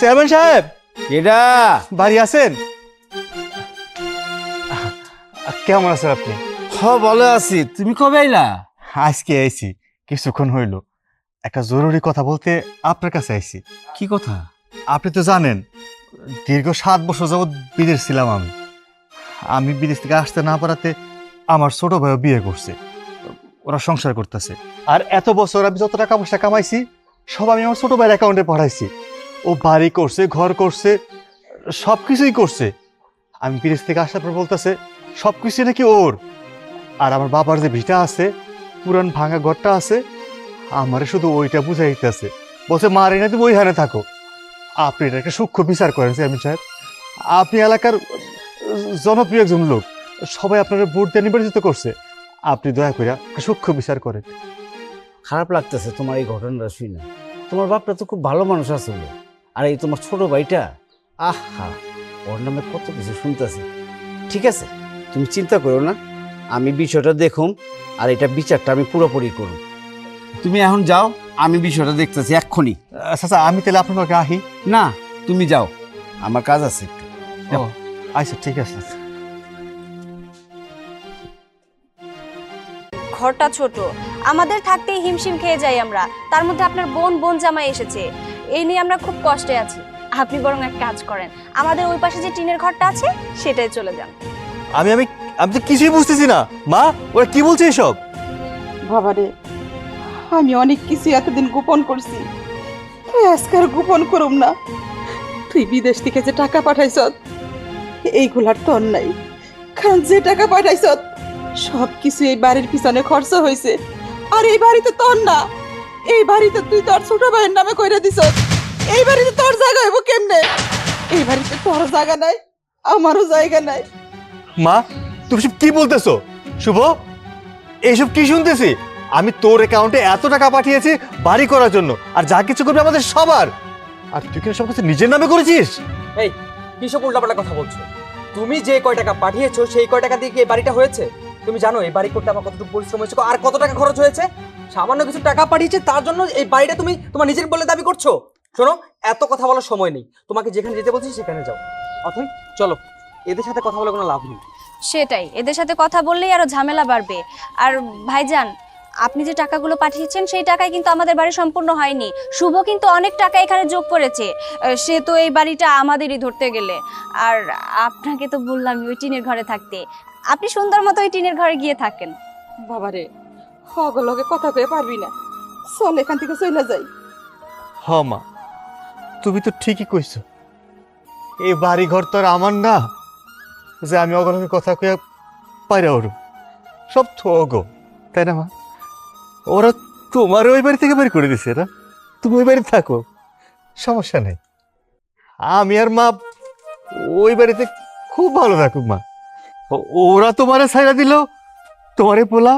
Chairman সাহেব। এটা? বাড়ি আছেন? কেমন আছেন আপনি? হ ভালো আছি। তুমি কবে আইলা? আজকে আইছি কিছুক্ষণ হইল। একটা জরুরি কথা বলতে আপনার কাছে আইছি। কি কথা? আপনি তো জানেন দীর্ঘ সাত বছর যাবৎ বিদেশ ছিলাম আমি। আমি বিদেশ থেকে আসতে না পারাতে আমার ছোট ভাইও বিয়ে করছে। ওরা সংসার করতেছে। আর এত বছর আমি যত টাকা পয়সা কামাইছি সব আমি আমার ছোট ভাইয়ের অ্যাকাউন্টে পাঠাইছি। ও বাড়ি করছে, ঘর করছে সব কিছুই করছে। আমি বিদেশ থেকে আসার পর বলতেছে সব কিছুই নাকি ওর। আর আমার বাবার যে ভিটা আছে, পুরান ভাঙা ঘরটা আছে, আমারে শুধু ওইটা বুঝাই দিতেছে। বলছে মারে না তুমি ওইখানে থাকো। আপনি এটা একটা সূক্ষ্ম বিচার করেন, চেয়ারম্যান সাহেব। আপনি এলাকার জনপ্রিয় একজন লোক। সবাই আপনার ভোট দিয়ে নির্বাচিত করছে। আপনি দয়া করে সূক্ষ্ম বিচার করেন। খারাপ লাগতেছে, তোমার এই ঘটনাটা শুই না তোমার বাপটা তো খুব ভালো মানুষ আসলে আর এই তোমার ছোট ভাইটা? আহা ওর নামে কত কিছু শুনতেছি। ঠিক আছে তুমি চিন্তা করো না আমি বিষয়টা দেখুম আর এটা বিচারটা আমি পুরোপুরি করুন তুমি এখন যাও আমি বিষয়টা দেখতেছি এক্ষুনি। আচ্ছা আচ্ছা আমি তাহলে আপনার কাছে আহি না তুমি যাও আমার কাজ আছে একটু। আচ্ছা ঠিক আছে। ঘরটা ছোট আমাদের থাকতেই হিমশিম খেয়ে যাই আমরা। তার মধ্যে আপনার বোন বোন জামাই এসেছে। এই নিয়ে আমরা খুব কষ্টে আছি। আপনি বরং এক কাজ করেন আমাদের ওই পাশে যে টিনের ঘরটা আছে সেটাই চলে যান। আমি আমি আমি তো কিছুই বুঝতেছি না। মা ওরা কি বলছে এসব? বাবারে আমি অনেক কিছু এতদিন গোপন করছি। তুই আজকে আর গোপন করুম না? তুই বিদেশ থেকে যে টাকা পাঠাইছ এইগুলার তো নাই কারণ যে টাকা পাঠাইছ সব কিছু এই বাড়ির পিছনে খরচ হয়েছে আর এই বাড়িতে তোর না এই বাড়িতে তুই তোর ছোট ভাইয়ের নামে কইরা দিছ এই বাড়িতে তোর জায়গা হইব কেমনে? এই বাড়িতে তোর জায়গা নাই আমারও জায়গা নাই। মা তুমি সব কি বলতেছো? শুভ এইসব কি শুনতেছি? আমি তোর অ্যাকাউন্টে এত টাকা পাঠিয়েছি বাড়ি করার জন্য আর যা কিছু করবে আমাদের সবার। আর তুই কি সব কিছু নিজের নামে করেছিস? এই কিসব উল্টাপাল্টা কথা বলছো? তুমি যে কয় টাকা পাঠিয়েছো সেই কয় টাকা দিয়ে কি এই বাড়িটা হয়েছে? তুমি জানো এই বাড়ি করতে আমার কতটুকু পরিশ্রম হয়েছে আর কত টাকা খরচ হয়েছে? সামান্য কিছু টাকা পাঠিয়েছে তার জন্য এই বাড়িটা তুমি তোমার নিজের বলে দাবি করছ? শোনো এত কথা বলার সময় নেই। তোমাকে যেখানে যেতে বলছি সেখানে যাও। অথই চলো এদের সাথে কথা বলে কোনো লাভ নেই। সেটাই এদের সাথে কথা বললেই আরও ঝামেলা বাড়বে। আর ভাইজান আপনি যে টাকাগুলো পাঠিয়েছেন সেই টাকায় কিন্তু আমাদের বাড়ি সম্পূর্ণ হয়নি। শুভ কিন্তু অনেক টাকা এখানে যোগ করেছে। সে তো এই বাড়িটা আমাদেরই ধরতে গেলে। আর আপনাকে তো বললাম ওই টিনের ঘরে থাকতে। আপনি সুন্দর মতো ওই টিনের ঘরে গিয়ে থাকেন। বাবারে হগলগে কথা কয়ে পারবি না। চল এখান থেকে চলে যাই। হ, মা। তুমি তো ঠিকই কইছো। এই বাড়ি ঘর তো আর আমার না, যে আমি অগলকে কথা কইয়া পাইরা ওর সব অগো তাই না, মা? ওরা তোমার ওই বাড়ি থেকে বের করে দিছে, না? তুমি ওই বাড়ি থাকো, সমস্যা নেই। আমি আর মা ওই বাড়িতে খুব ভালো থাকুক, মা। ওরা তোমারে ছাইরা দিল, তোমারে পোলা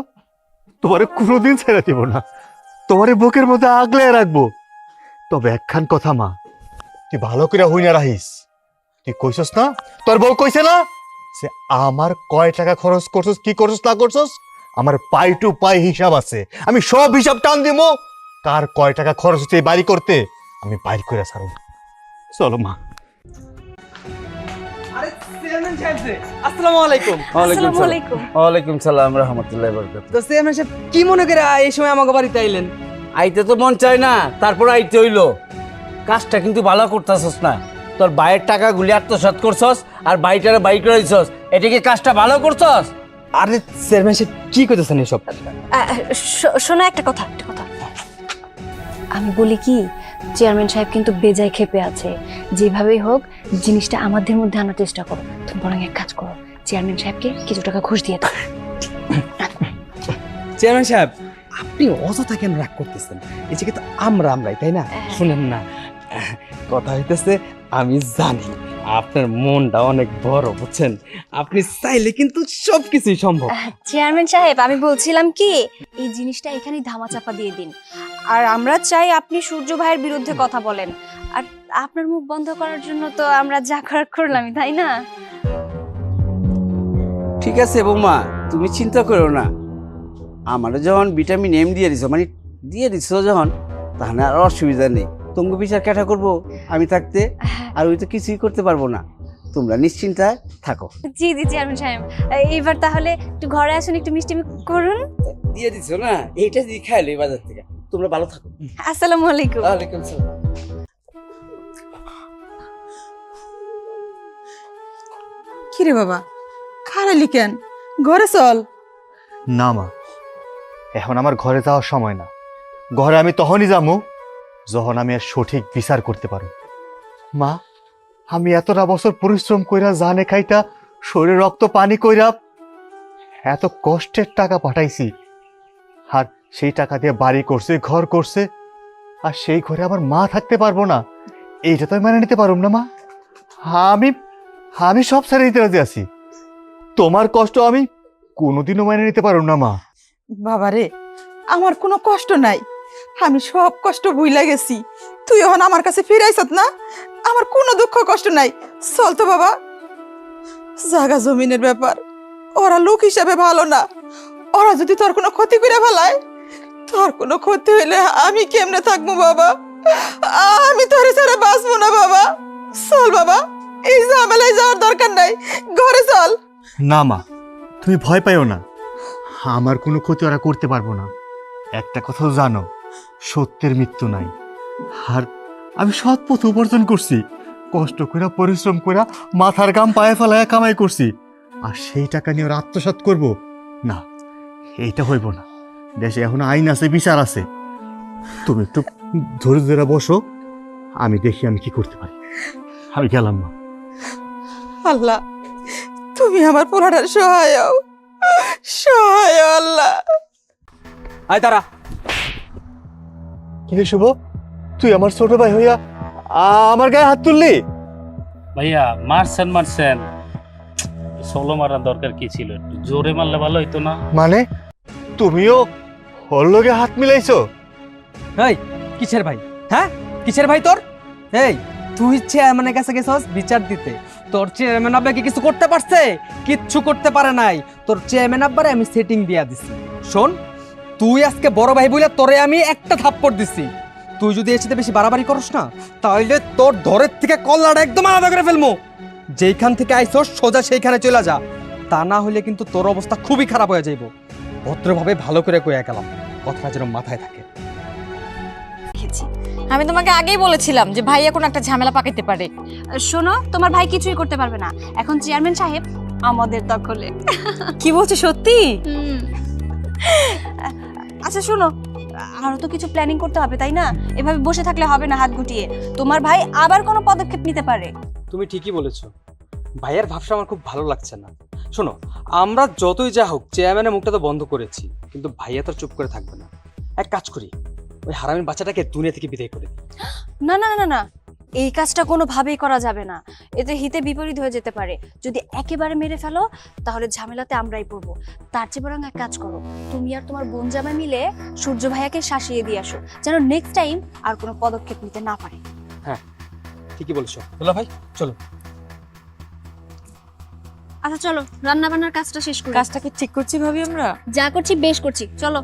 তোমারে কোনোদিন ছাইরা দিব না। তোমারে বুকের মধ্যে আগলে রাখব। তবে একখান কথা, মা। তুই ভালো করে হই না রাহিস তুই কইছস না? তোর বউ কইছে না? সে আমার কয় টাকা খরচ করছস, কি করছস না করছস? আমার পাই টু পাই হিসাব আছে। আমি সব হিসাব টান দিব কার কয় টাকা খরচ হচ্ছে বাড়ি করতে? আমি বাইর করে ছাড়ব। চলো, মা। কি মনে করে এই সময় আমাকে বাড়িতে আইলেন? আইতে তো মন চায় না তারপর আইতে হইল। কাজটা কিন্তু ভালো করতেছস না। তোর বাইরের টাকাগুলি আত্মসাৎ করছস আর বাড়িটারে বাই করে এটা কি কাজটা ভালো করছস? আরে চেয়ারম্যান সাহেব কি করতেছেন এসব? শো- শোনো একটা কথা একটা কথা। আমি বলি কি চেয়ারম্যান সাহেব কিন্তু বেজায় খেপে আছে। যেভাবেই হোক জিনিসটা আমাদের মধ্যে আনার চেষ্টা করো। তুমি বরং এক কাজ করো চেয়ারম্যান সাহেবকে কিছু টাকা ঘুষ দিয়ে দাও। চেয়ারম্যান সাহেব আপনি অযথা কেন রাগ করতেছেন? এই জায়গায় তো আমরা আমরাই তাই না? শুনেন না। কথা হইতেছে আমি জানি। আপনার মনটা অনেক বড় বুঝছেন? আপনি চাইলে কিন্তু সব কিছুই সম্ভব। চেয়ারম্যান সাহেব আমি বলছিলাম কি এই জিনিসটা এখানেই ধামাচাপা দিয়ে দিন। আর আমরা চাই আপনি সূর্য ভাইয়ের বিরুদ্ধে কথা বলেন। আর আপনার মুখ বন্ধ করার জন্য তো আমরা যা করার করলামই তাই না? ঠিক আছে বৌমা তুমি চিন্তা করো না। আমারও যখন ভিটামিন এম দিয়ে দিছো মানে দিয়ে দিছো যখন তাহলে আর অসুবিধা নেই। তোমাকে বিচার কেটা করব? আমি থাকতে আর ওই তো কিছুই করতে পারব না। তোমরা নিশ্চিন্তায় থাকো। জি জি চেয়ারম্যান সাহেব। এইবার তাহলে একটু ঘরে আসুন একটু মিষ্টি করুন। দিয়ে দিছো না? এইটা দিয়ে খাইলো এই বাজার থেকে। তোমরা ভালো থাকো। আসসালামু আলাইকুম। ওয়ালাইকুম সালাম। কিরে বাবা? খারালি কেন? ঘরে চল। না মা এখন আমার ঘরে যাওয়ার সময় না। ঘরে আমি তখনই যাব যখন আমি আর সঠিক বিচার করতে পারো। মা আমি এতটা বছর পরিশ্রম কইরা জানে খাইটা শরীরে রক্ত পানি কইরা এত কষ্টের টাকা পাঠাইছি। আর সেই টাকা দিয়ে বাড়ি করছে ঘর করছে আর সেই ঘরে আমার মা থাকতে পারব না। এইটা তো আমি মেনে নিতে পারব না মা। আমি আমি সব ছেড়ে দিতে রাজি আছি। তোমার কষ্ট আমি কোনোদিনও মেনে নিতে পারব না মা। বাবা রে আমার কোনো কষ্ট নাই। আমি সব কষ্ট ভুইলা গেছি। তুই এখন আমার কাছে ফিরাইছত না? আমার কোনো দুঃখ কষ্ট নাই। চল তো বাবা। জাগা জমিনের ব্যাপার। ওরা লোক হিসাবে ভালো না। ওরা যদি তোর কোনো ক্ষতি করে ফেলায়, তোর কোনো ক্ষতি হইলে আমি কেমনে থাকব বাবা? আমি তোর ছাড়া বাঁচবো না বাবা। চল বাবা। এই ঝামেলায় যাওয়ার দরকার নাই। ঘরে চল। না মা, তুমি ভয় পাইও না। আমার কোনো ক্ষতি ওরা করতে পারব না। একটা কথা জানো সত্যের মৃত্যু নাই। আর আমি সৎ পথ উপার্জন করছি কষ্ট করে পরিশ্রম করে মাথার গাম পায়ে ফেলায় কামাই করছি। আর সেই টাকা নিয়ে ওরা আত্মসাৎ করব? না এইটা হইব না। দেশে এখন আইন আছে বিচার আছে। তুমি একটু ধরে ধরে বসো আমি দেখি আমি কি করতে পারি। আমি গেলাম মা আল্লাহ তুমি আমার পোলাটার সহায় সহায় আল্লাহ। আয় তারা কি রে শুভ? তুই আমার ছোট ভাই হইয়া আমার গায়ে হাত তুললি? ভাইয়া মারছেন মারছেন। সোলো মারার দরকার কি ছিল? একটু জোরে মারলে ভালো হইতো না? মানে? তুমিও ওর লগে হাত মিলাইছো? এই কিসের ভাই? হ্যাঁ? কিসের ভাই তোর? এই তুই চেয়ারম্যানের কাছে গেছস বিচার দিতে। তোর চেয়ারম্যান আব্বা কি কিছু করতে পারছে? কিচ্ছু করতে পারে নাই। তোর চেয়ারম্যান আব্বারে আমি সেটিং দিয়া দিছি। শোন তুই আজকে বড় ভাই বলে তোরে আমি একটা থাপ্পড় দিছি। তুই যদি এর সাথে বেশি বাড়াবাড়ি করস না তাহলে তোর ধরের থেকে কল্লাটা একদম আলাদা করে ফেলব যেইখান থেকে আইসস সোজা সেইখানে চলে যা। তা না হলে কিন্তু তোর অবস্থা খুবই খারাপ হয়ে যাইব। ভদ্রভাবে ভালো করে কইয়া গেলাম কথাটা যেন মাথায় থাকে। দেখেছি। আমি তোমাকে আগেই বলেছিলাম যে ভাইয়া কোনো একটা ঝামেলা পাকাইতে পারে। শোনো তোমার ভাই কিছুই করতে পারবে না। এখন চেয়ারম্যান সাহেব আমাদের দখলে। কি বলছো সত্যি। আচ্ছা শোনো। আরও তো কিছু প্ল্যানিং করতে হবে তাই না? এভাবে বসে থাকলে হবে না হাত গুটিয়ে। তোমার ভাই আবার কোনো পদক্ষেপ নিতে পারে? তুমি ঠিকই বলেছ। ভাইয়ের ভাবসা আমার খুব ভালো লাগছে না। শোনো আমরা যতই যা হোক চেয়ারম্যানের মুখটা তো বন্ধ করেছি কিন্তু ভাইয়া তো চুপ করে থাকবে না। এক কাজ করি ওই হারামির বাচ্চাটাকে দুনিয়া থেকে বিদায় করে দিই। না না না না। এই কাজটা কোনোভাবেই করা যাবে না। এতে হিতে বিপরীত হয়ে যেতে পারে। যদি একেবারে মেরে ফেলো তাহলে ঝামেলাতে আমরাই পড়ব। তার চেয়ে বরং এক কাজ করো তুমি আর তোমার বোন জামাই মিলে সূর্য ভাইয়াকে শাসিয়ে দিয়ে আসো যেন নেক্সট টাইম আর কোনো পদক্ষেপ নিতে না পারে। ঠিকই বলেছ। দুলা ভাই চলো। আচ্ছা চলো রান্না বান্নার কাজটা শেষ করি। কাজটা কি ঠিক করছি ভাবি আমরা? যা করছি বেশ করছি। চলো।